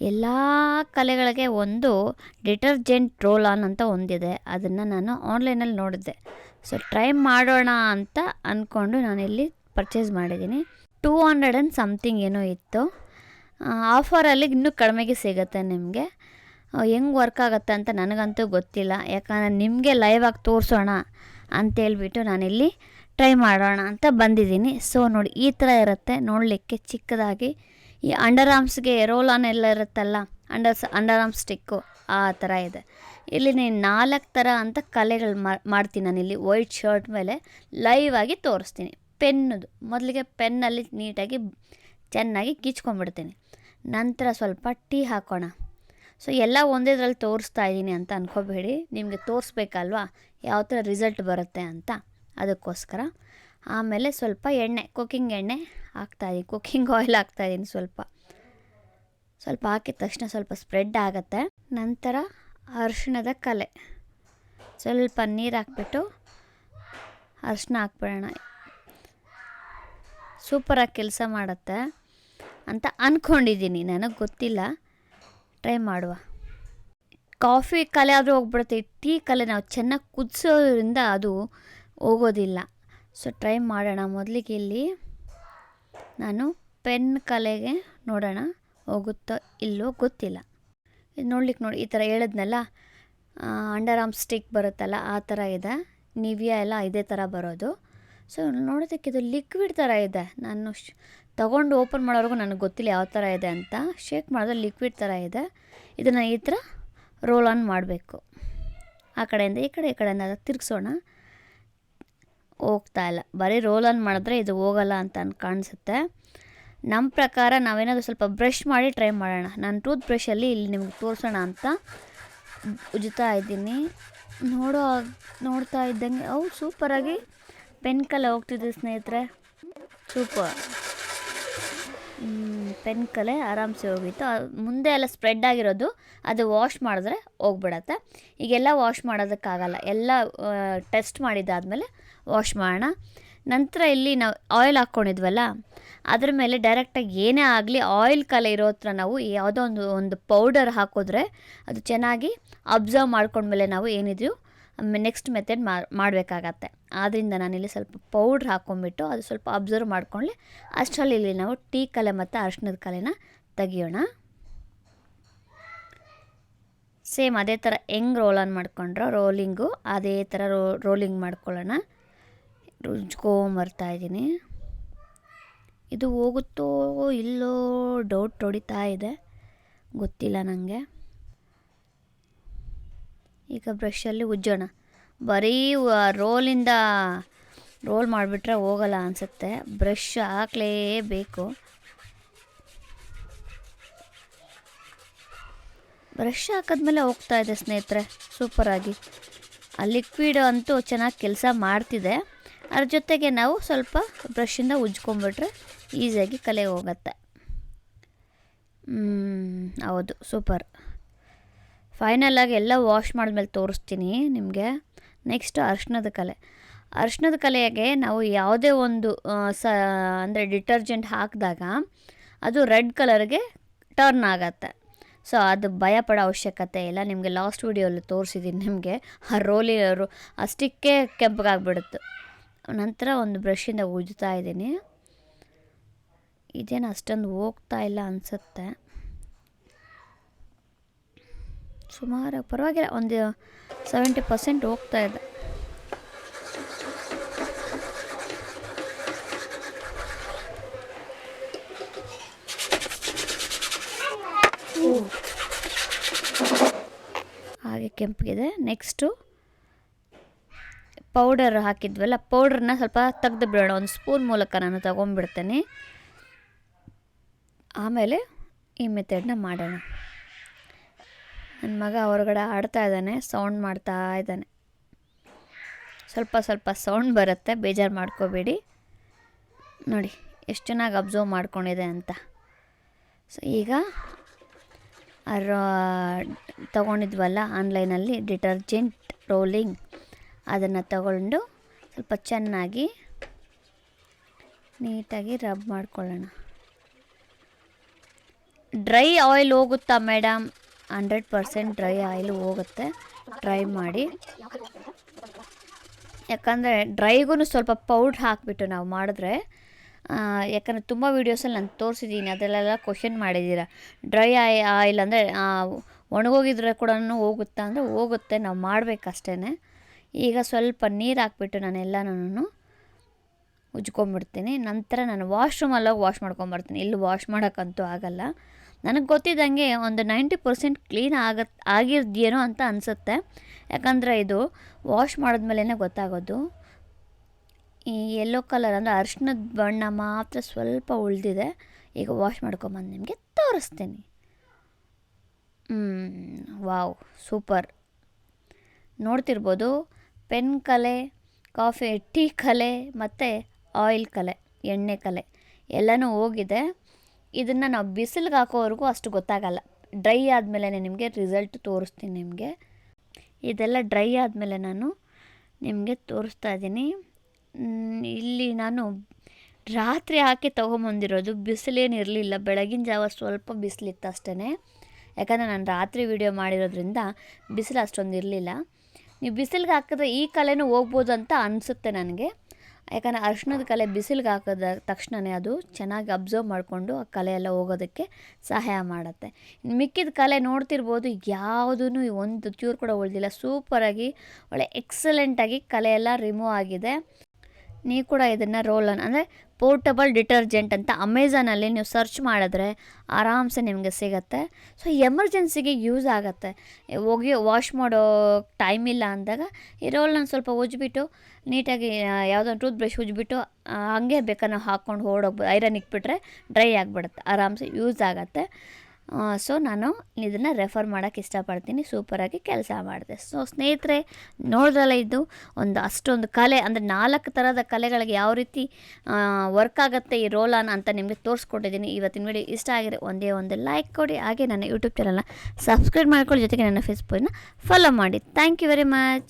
ಎಲ್ಲ ಕಲೆಗಳಿಗೆ ಒಂದು detergent roll on ಅಂತ ಒಂದಿದೆ. ಅದನ್ನು ನಾನು ಆನ್ಲೈನಲ್ಲಿ ನೋಡಿದ್ದೆ. ಸೊ, ಟ್ರೈ ಮಾಡೋಣ ಅಂತ ಅಂದ್ಕೊಂಡು ನಾನಿಲ್ಲಿ ಪರ್ಚೇಸ್ ಮಾಡಿದ್ದೀನಿ. ಟೂ ಹಂಡ್ರೆಡ್ ಆ್ಯಂಡ್ ಸಮ್ಥಿಂಗ್ ಏನೋ ಇತ್ತು. ಆಫರಲ್ಲಿ ಇನ್ನೂ ಕಡಿಮೆಗೆ ಸಿಗುತ್ತೆ ನಿಮಗೆ. ಹೆಂಗೆ ವರ್ಕ್ ಆಗುತ್ತೆ ಅಂತ ನನಗಂತೂ ಗೊತ್ತಿಲ್ಲ. ಯಾಕಂದರೆ ನಿಮಗೆ ಲೈವ್ ಆಗಿ ತೋರಿಸೋಣ ಅಂತೇಳ್ಬಿಟ್ಟು ನಾನಿಲ್ಲಿ ಟ್ರೈ ಮಾಡೋಣ ಅಂತ ಬಂದಿದ್ದೀನಿ. ಸೊ, ನೋಡಿ, ಈ ಥರ ಇರುತ್ತೆ. ನೋಡಲಿಕ್ಕೆ ಚಿಕ್ಕದಾಗಿ ಈ ಅಂಡರ್ ಆರ್ಮ್ಸ್ಗೆ ರೋಲ್ ಆನ್ ಎಲ್ಲ ಇರುತ್ತಲ್ಲ ಅಂಡರ್ ಅಂಡರ್ ಆರ್ಮ್ ಸ್ಟಿಕ್ಕು ಆ ಥರ ಇದೆ. ಇಲ್ಲಿ ನೀನು ನಾಲ್ಕು ಥರ ಅಂತ ಕಲೆಗಳು ಮಾಡ್ತೀನಿ ನಾನಿಲ್ಲಿ. ವೈಟ್ ಶರ್ಟ್ ಮೇಲೆ ಲೈವ್ ಆಗಿ ತೋರಿಸ್ತೀನಿ. ಪೆನ್ನದು. ಮೊದಲಿಗೆ ಪೆನ್ನಲ್ಲಿ ನೀಟಾಗಿ ಚೆನ್ನಾಗಿ ಕಿಚ್ಕೊಂಡ್ಬಿಡ್ತೀನಿ ನಂತರ ಸ್ವಲ್ಪ ಟೀ ಹಾಕೋಣ. ಸೊ ಎಲ್ಲ ಒಂದೇದ್ರಲ್ಲಿ ತೋರಿಸ್ತಾ ಇದ್ದೀನಿ ಅಂತ ಅನ್ಕೋಬೇಡಿ. ನಿಮಗೆ ತೋರಿಸ್ಬೇಕಲ್ವಾ? ಯಾವ ಥರ ರಿಸಲ್ಟ್ ಬರುತ್ತೆ ಅಂತ. ಅದಕ್ಕೋಸ್ಕರ ಆಮೇಲೆ ಸ್ವಲ್ಪ ಎಣ್ಣೆ ಕುಕ್ಕಿಂಗ್ ಎಣ್ಣೆ ಹಾಕ್ತಾಯಿದ್ದೀನಿ ಕುಕ್ಕಿಂಗ್ ಆಯಿಲ್ ಹಾಕ್ತಾಯಿದ್ದೀನಿ ಸ್ವಲ್ಪ. ಸ್ವಲ್ಪ ಹಾಕಿದ ತಕ್ಷಣ ಸ್ವಲ್ಪ ಸ್ಪ್ರೆಡ್ ಆಗುತ್ತೆ. ನಂತರ ಅರಿಶಿಣದ ಕಲೆ. ಸ್ವಲ್ಪ ನೀರು ಹಾಕ್ಬಿಟ್ಟು ಅರಿಶಿನ ಹಾಕ್ಬಿಡೋಣ. ಸೂಪರಾಗಿ ಕೆಲಸ ಮಾಡುತ್ತೆ ಅಂತ ಅಂದ್ಕೊಂಡಿದ್ದೀನಿ ನನಗೆ ಗೊತ್ತಿಲ್ಲ. ಟ್ರೈ ಮಾಡುವ. ಕಾಫಿ ಕಲೆ ಆದರೂ ಹೋಗ್ಬಿಡುತ್ತೆ. ಟೀ ಕಲೆ ನಾವು ಚೆನ್ನಾಗಿ ಕುದಿಸೋದ್ರಿಂದ ಅದು ಹೋಗೋದಿಲ್ಲ. ಸೊ ಟ್ರೈ ಮಾಡೋಣ. ಮೊದಲಿಗೆ ಇಲ್ಲಿ ನಾನು ಪೆನ್ ಕಲೆಗೆ ನೋಡೋಣ, ಹೋಗುತ್ತೋ ಇಲ್ಲೋ ಗೊತ್ತಿಲ್ಲ. ಇದು ನೋಡ್ಲಿಕ್ಕೆ ನೋಡಿ, ಈ ಥರ ಹೇಳಿದ್ನಲ್ಲ? ಅಂಡರ್ ಆರ್ಮ್ ಸ್ಟಿಕ್ ಬರುತ್ತಲ್ಲ, ಆ ಥರ ಇದೆ. ನಿವಿಯಾ ಎಲ್ಲ ಇದೇ ಥರ ಬರೋದು. ಸೊ ನೋಡೋದಕ್ಕೆ ಇದು ಲಿಕ್ವಿಡ್ ಥರ ಇದೆ. ನಾನು ಶ್, ತೊಗೊಂಡು ಓಪನ್ ಮಾಡೋವರೆಗೂ ನನಗೆ ಗೊತ್ತಿಲ್ಲ ಯಾವ ಥರ ಇದೆ ಅಂತ. ಶೇಕ್ ಮಾಡಿದ್ರೆ ಲಿಕ್ವಿಡ್ ಥರ ಇದೆ. ಇದನ್ನು ಈ ಥರ ರೋಲ್ ಆನ್ ಮಾಡಬೇಕು. ಆ ಕಡೆಯಿಂದ, ಈ ಕಡೆ, ಈ ಕಡೆಯಿಂದ ತಿರುಗಿಸೋಣ. ಹೋಗ್ತಾ ಇಲ್ಲ. ಬರೀ ರೋಲ್ ಆನ್ ಮಾಡಿದ್ರೆ ಇದು ಹೋಗಲ್ಲ ಅಂತ ಕಾಣಿಸುತ್ತೆ. ನಮ್ಮ ಪ್ರಕಾರ ನಾವೇನಾದರೂ ಸ್ವಲ್ಪ ಬ್ರಷ್ ಮಾಡಿ ಟ್ರೈ ಮಾಡೋಣ. ನಾನು ಟೂತ್ ಬ್ರಷಲ್ಲಿ ಇಲ್ಲಿ ನಿಮ್ಗೆ ತೋರಿಸೋಣ ಅಂತ ಉಜ್ತಾ ಇದ್ದೀನಿ. ನೋಡೋ ನೋಡ್ತಾ ಇದ್ದಂಗೆ ಅವು ಸೂಪರಾಗಿ ಪೆನ್ ಹೋಗ್ತಿದ್ದೆ ಹೋಗ್ತಿದೆ ಸ್ನೇಹಿತರೆ. ಸೂಪರ್ ಪೆನ್ ಕಲೆ ಆರಾಮ್ಸೆ ಹೋಗಿತ್ತು. ಮುಂದೆ ಎಲ್ಲ ಸ್ಪ್ರೆಡ್ ಆಗಿರೋದು ಅದು ವಾಶ್ ಮಾಡಿದ್ರೆ ಹೋಗ್ಬಿಡತ್ತೆ. ಈಗೆಲ್ಲ ವಾಶ್ ಮಾಡೋದಕ್ಕಾಗಲ್ಲ. ಎಲ್ಲ ಟೆಸ್ಟ್ ಮಾಡಿದ್ದಾದಮೇಲೆ ವಾಶ್ ಮಾಡೋಣ. ನಂತರ ಇಲ್ಲಿ ನಾವು ಆಯಿಲ್ ಹಾಕ್ಕೊಂಡಿದ್ವಲ್ಲ, ಅದ್ರ ಮೇಲೆ ಡೈರೆಕ್ಟಾಗಿ ಏನೇ ಆಗಲಿ ಆಯಿಲ್ ಕಲೆ ಇರೋ ಹತ್ರ ನಾವು ಯಾವುದೋ ಒಂದು ಒಂದು ಪೌಡರ್ ಹಾಕಿದ್ರೆ ಅದು ಚೆನ್ನಾಗಿ ಅಬ್ಸರ್ವ್ ಮಾಡ್ಕೊಂಡ್ಮೇಲೆ ನಾವು ಏನಿದೆಯೋ ನೆಕ್ಸ್ಟ್ ಮೆಥಡ್ ಮಾಡಬೇಕಾಗತ್ತೆ. ಆದ್ದರಿಂದ ನಾನಿಲ್ಲಿ ಸ್ವಲ್ಪ ಪೌಡ್ರ್ ಹಾಕ್ಕೊಂಬಿಟ್ಟು ಅದು ಸ್ವಲ್ಪ ಅಬ್ಸರ್ವ್ ಮಾಡ್ಕೊಂಡ್ಲೆ ಅಷ್ಟರಲ್ಲಿ ಇಲ್ಲಿ ನಾವು ಟೀ ಕಲೆ ಮತ್ತು ಅರಿಶಿಣದ ಕಲೆನ ತೆಗಿಯೋಣ. ಸೇಮ್ ಅದೇ ಥರ ಹೆಂಗ್ ರೋಲ್ ಆನ್ ಮಾಡ್ಕೊಂಡ್ರೋ ರೋಲಿಂಗು ಅದೇ ಥರ ರೋ ರೋಲಿಂಗ್ ಮಾಡ್ಕೊಳ್ಳೋಣ. ರುಜ್ಕೊಂಬರ್ತಾ ಇದ್ದೀನಿ. ಇದು ಹೋಗುತ್ತೋ ಇಲ್ಲೋ ಡೌಟ್ ಹೊಡಿತಾ ಇದೆ. ಗೊತ್ತಿಲ್ಲ ನನಗೆ ಈಗ ಬ್ರಷಲ್ಲಿ ಉಜ್ಜೋಣ. ಬರೀ ರೋಲಿಂದ ರೋಲ್ ಮಾಡಿಬಿಟ್ರೆ ಹೋಗಲ್ಲ ಅನಿಸುತ್ತೆ. ಬ್ರಷ್ ಹಾಕಲೇಬೇಕು. ಬ್ರಷ್ ಹಾಕಿದ್ಮೇಲೆ ಹೋಗ್ತಾ ಇದೆ ಸ್ನೇಹಿತರೆ, ಸೂಪರಾಗಿ. ಆ ಲಿಕ್ವಿಡ್ ಅಂತೂ ಚೆನ್ನಾಗಿ ಕೆಲಸ ಮಾಡ್ತಿದೆ. ಅದ್ರ ಜೊತೆಗೆ ನಾವು ಸ್ವಲ್ಪ ಬ್ರಷಿಂದ ಉಜ್ಕೊಂಡ್ಬಿಟ್ರೆ ಈಸಿಯಾಗಿ ಕಲೆ ಹೋಗುತ್ತೆ. ಹೌದು, ಸೂಪರ್. ಫೈನಲಾಗಿ ಎಲ್ಲ ವಾಶ್ ಮಾಡಿದ್ಮೇಲೆ ತೋರಿಸ್ತೀನಿ ನಿಮಗೆ. ನೆಕ್ಸ್ಟ್ ಅರ್ಶಿಣದ ಕಲೆ. ಅರ್ಶಿಣದ ಕಲೆಗೆ ನಾವು ಯಾವುದೇ ಒಂದು ಸ, ಅಂದರೆ ಡಿಟರ್ಜೆಂಟ್ ಹಾಕಿದಾಗ ಅದು ರೆಡ್ ಕಲರ್ಗೆ ಟರ್ನ್ ಆಗತ್ತೆ. ಸೊ ಅದು ಭಯ ಪಡೋ ಅವಶ್ಯಕತೆ ಇಲ್ಲ. ನಿಮಗೆ ಲಾಸ್ಟ್ ವೀಡಿಯೋಲ್ಲಿ ತೋರಿಸಿದ್ದೀನಿ ನಿಮಗೆ. ಆ ರೋಲಿ ಆ ಸ್ಟಿಕ್ಕೇ ಕೆಂಪಗಾಗ್ಬಿಡುತ್ತೆ ನಂತರ ಒಂದು ಬ್ರಷಿಂದ ಉಜ್ತಾ ಇದ್ದೀನಿ. ಇದೇನು ಅಷ್ಟೊಂದು ಹೋಗ್ತಾ ಇಲ್ಲ ಅನಿಸುತ್ತೆ. ಸುಮಾರು ಪರವಾಗಿಲ್ಲ, ಒಂದು ಸೆವೆಂಟಿ ಪರ್ಸೆಂಟ್ ಹೋಗ್ತಾ ಇದೆ. ಹಾಗೆ ಕೆಂಪಗಿದೆ. ನೆಕ್ಸ್ಟು ಪೌಡರ್ ಹಾಕಿದ್ವಲ್ಲ ಪೌಡ್ರನ್ನ ಸ್ವಲ್ಪ ತೆಗೆದು ಬಿಡೋಣ, ಒಂದು ಸ್ಪೂನ್ ಮೂಲಕ ನಾನು ತಗೊಂಡ್ಬಿಡ್ತೇನೆ. ಆಮೇಲೆ ಈ ಮೆಥಡ್ನ ಮಾಡೋಣ. ನನ್ನ ಮಗ ಹೊರಗಡೆ ಆಡ್ತಾ ಇದ್ದಾನೆ ಸೌಂಡ್ ಮಾಡ್ತಾ ಇದ್ದಾನೆ. ಸ್ವಲ್ಪ ಸ್ವಲ್ಪ ಸೌಂಡ್ ಬರುತ್ತೆ, ಬೇಜಾರು ಮಾಡ್ಕೋಬೇಡಿ. ನೋಡಿ, ಎಷ್ಟು ಚೆನ್ನಾಗಿ ಅಬ್ಸರ್ವ್ ಮಾಡ್ಕೊಂಡಿದೆ ಅಂತ. ಸೊ ಈಗ ತಗೊಂಡಿದ್ವಲ್ಲ ಆನ್ಲೈನಲ್ಲಿ ಡಿಟರ್ಜೆಂಟ್ ರೋಲಿಂಗ್ ಅದನ್ನು ತಗೊಂಡು ಸ್ವಲ್ಪ ಚೆನ್ನಾಗಿ ನೀಟಾಗಿ ರಬ್ ಮಾಡ್ಕೊಳ್ಳೋಣ. ಡ್ರೈ ಆಯಿಲ್ ಹೋಗುತ್ತಾ madam hundred percent dry oil ಹೋಗುತ್ತೆ. ಡ್ರೈ ಮಾಡಿ. ಯಾಕಂದರೆ ಡ್ರೈಗೂ ಸ್ವಲ್ಪ ಪೌಡ್ರ್ ಹಾಕಿಬಿಟ್ಟು ನಾವು ಮಾಡಿದ್ರೆ ಯಾಕಂದರೆ ತುಂಬ ವೀಡಿಯೋಸಲ್ಲಿ ನಾನು ತೋರಿಸಿದ್ದೀನಿ, ಅದರಲ್ಲೆಲ್ಲ ಕ್ವಶನ್ ಮಾಡಿದ್ದೀರ. ಡ್ರೈ ಆಯ್, ಆಯಿಲ್ ಅಂದರೆ ಒಣಗೋಗಿದ್ರೆ ಕೂಡ ಹೋಗುತ್ತಾ ಅಂದರೆ ಹೋಗುತ್ತೆ, ನಾವು ಮಾಡಬೇಕಷ್ಟೇ ಈಗ ಸ್ವಲ್ಪ ನೀರು ಹಾಕ್ಬಿಟ್ಟು ನಾನು ಎಲ್ಲನೂ ಉಜ್ಕೊಂಬಿಡ್ತೀನಿ. ನಂತರ ನಾನು ವಾಶ್ರೂಮಲ್ಲಿ ಹೋಗಿ ವಾಶ್ ಮಾಡ್ಕೊಂಬರ್ತೀನಿ. ಇಲ್ಲಿ ವಾಶ್ ಮಾಡೋಕ್ಕಂತೂ ಆಗಲ್ಲ. ನನಗೆ ಗೊತ್ತಿದ್ದಂಗೆ ಒಂದು ನೈಂಟಿ ಪರ್ಸೆಂಟ್ ಕ್ಲೀನ್ ಆಗತ್ತೆ ಆಗಿರ್ದೇನೋ ಅಂತ ಅನಿಸುತ್ತೆ. ಯಾಕಂದರೆ ಇದು ವಾಶ್ ಮಾಡಿದ್ಮೇಲೆ ಗೊತ್ತಾಗೋದು. ಈ ಯೆಲ್ಲೋ ಕಲರ್ ಅಂದರೆ ಅರ್ಶಿನದ ಬಣ್ಣ ಮಾತ್ರ ಸ್ವಲ್ಪ ಉಳಿದಿದೆ. ಈಗ ವಾಶ್ ಮಾಡ್ಕೊಂಬಂದು ನಿಮಗೆ ತೋರಿಸ್ತೀನಿ. Wow, super. ನೋಡ್ತಿರ್ಬೋದು, ಪೆನ್ ಕಲೆ, ಕಾಫಿ, ಟೀ ಕಲೆ ಮತ್ತು ಆಯಿಲ್ ಕಲೆ, ಎಣ್ಣೆ ಕಲೆ ಎಲ್ಲನೂ ಹೋಗಿದೆ. ಇದನ್ನು ನಾವು ಬಿಸಿಲಿಗೆ ಹಾಕೋವರೆಗೂ ಅಷ್ಟು ಗೊತ್ತಾಗಲ್ಲ. ಡ್ರೈ ಆದಮೇಲೆ ನಿಮಗೆ ರಿಸಲ್ಟ್ ತೋರಿಸ್ತೀನಿ ನಿಮಗೆ. ಇದೆಲ್ಲ ಡ್ರೈ ಆದಮೇಲೆ ನಾನು ನಿಮಗೆ ತೋರಿಸ್ತಾ ಇದ್ದೀನಿ. ಇಲ್ಲಿ ನಾನು ರಾತ್ರಿ ಹಾಕಿ ತೊಗೊಂಬಂದಿರೋದು, ಬಿಸಿಲೇನು ಇರಲಿಲ್ಲ. ಬೆಳಗಿನ ಜಾವ ಸ್ವಲ್ಪ ಬಿಸಿಲಿತ್ತು ಅಷ್ಟೇ ಯಾಕಂದರೆ ನಾನು ರಾತ್ರಿ ವಿಡಿಯೋ ಮಾಡಿರೋದ್ರಿಂದ ಬಿಸಿಲು ಅಷ್ಟೊಂದು ಇರಲಿಲ್ಲ. ನೀವು ಬಿಸಿಲಿಗೆ ಹಾಕಿದ್ರೆ ಈ ಕಲೆನೂ ಹೋಗ್ಬೋದು ಅಂತ ಅನಿಸುತ್ತೆ ನನಗೆ. ಯಾಕಂದರೆ ಅರ್ಶಿನದ ಕಲೆ ಬಿಸಿಲಿಗೆ ಹಾಕಿದ ತಕ್ಷಣವೇ ಅದು ಚೆನ್ನಾಗಿ ಅಬ್ಸರ್ವ್ ಮಾಡಿಕೊಂಡು ಆ ಕಲೆ ಎಲ್ಲ ಹೋಗೋದಕ್ಕೆ ಸಹಾಯ ಮಾಡುತ್ತೆ. ಮಿಕ್ಕಿದ ಕಲೆ ನೋಡ್ತಿರ್ಬೋದು ಯಾವುದೂ ಒಂದು ಚೂರು ಕೂಡ ಉಳಿದಿಲ್ಲ. ಸೂಪರಾಗಿ, ಒಳ್ಳೆ ಎಕ್ಸಲೆಂಟಾಗಿ ಕಲೆ ಎಲ್ಲ ರಿಮೂವ್ ಆಗಿದೆ. ನೀವು ಕೂಡ ಇದನ್ನು ರೋಲನ್ ಅಂದರೆ ಪೋರ್ಟಬಲ್ ಡಿಟರ್ಜೆಂಟ್ ಅಂತ ಅಮೆಝಾನಲ್ಲಿ ನೀವು ಸರ್ಚ್ ಮಾಡಿದ್ರೆ ಆರಾಮ್ಸೆ ನಿಮಗೆ ಸಿಗುತ್ತೆ. ಸೊ ಎಮರ್ಜೆನ್ಸಿಗೆ ಯೂಸ್ ಆಗುತ್ತೆ. ಹೋಗಿ ವಾಶ್ ಮಾಡೋ ಟೈಮ್ ಇಲ್ಲ ಅಂದಾಗ ಈ ರೋಲನ್ನು ಸ್ವಲ್ಪ ಉಜ್ಬಿಟ್ಟು, ನೀಟಾಗಿ ಯಾವುದೋ ಟೂತ್ ಬ್ರಷ್ ಉಜ್ಬಿಟ್ಟು ಹಂಗೆ ಬೇಕಾದ್ರೆ ನಾವು ಹಾಕ್ಕೊಂಡು ಓಡೋಗ್ಬೋದು ಐರನ್ ಇಕ್ಬಿಟ್ರೆ ಡ್ರೈ ಆಗಿಬಿಡುತ್ತೆ, ಆರಾಮ್ಸೆ ಯೂಸ್ ಆಗುತ್ತೆ. ಸೊ ನಾನು ಇದನ್ನು ರೆಫರ್ ಮಾಡೋಕ್ಕೆ ಇಷ್ಟಪಡ್ತೀನಿ. ಸೂಪರಾಗಿ ಕೆಲಸ ಮಾಡಿದೆ. ಸೊ ಸ್ನೇಹಿತರೆ, ನೋಡಿದ್ರಲ್ಲ ಇದು? ಒಂದು ಅಷ್ಟೊಂದು ಕಲೆ, ಅಂದರೆ ನಾಲ್ಕು ಥರದ ಕಲೆಗಳಿಗೆ ಯಾವ ರೀತಿ ವರ್ಕ್ ಆಗುತ್ತೆ ಈ ರೋಲಾನ್ ಅಂತ ನಿಮಗೆ ತೋರಿಸ್ಕೊಟ್ಟಿದ್ದೀನಿ. ಇವತ್ತಿನ ವಿಡಿಯೋ ಇಷ್ಟ ಆಗಿದೆ ಒಂದೇ ಒಂದು ಲೈಕ್ ಕೊಡಿ. ಹಾಗೆ ನನ್ನ ಯೂಟ್ಯೂಬ್ ಚಾನಲ್ನ ಸಬ್ಸ್ಕ್ರೈಬ್ ಮಾಡ್ಕೊಳ್ಳಿ. ಜೊತೆಗೆ ನನ್ನ ಫೇಸ್ಬುಕ್ನ ಫಾಲೋ ಮಾಡಿ. Thank you very much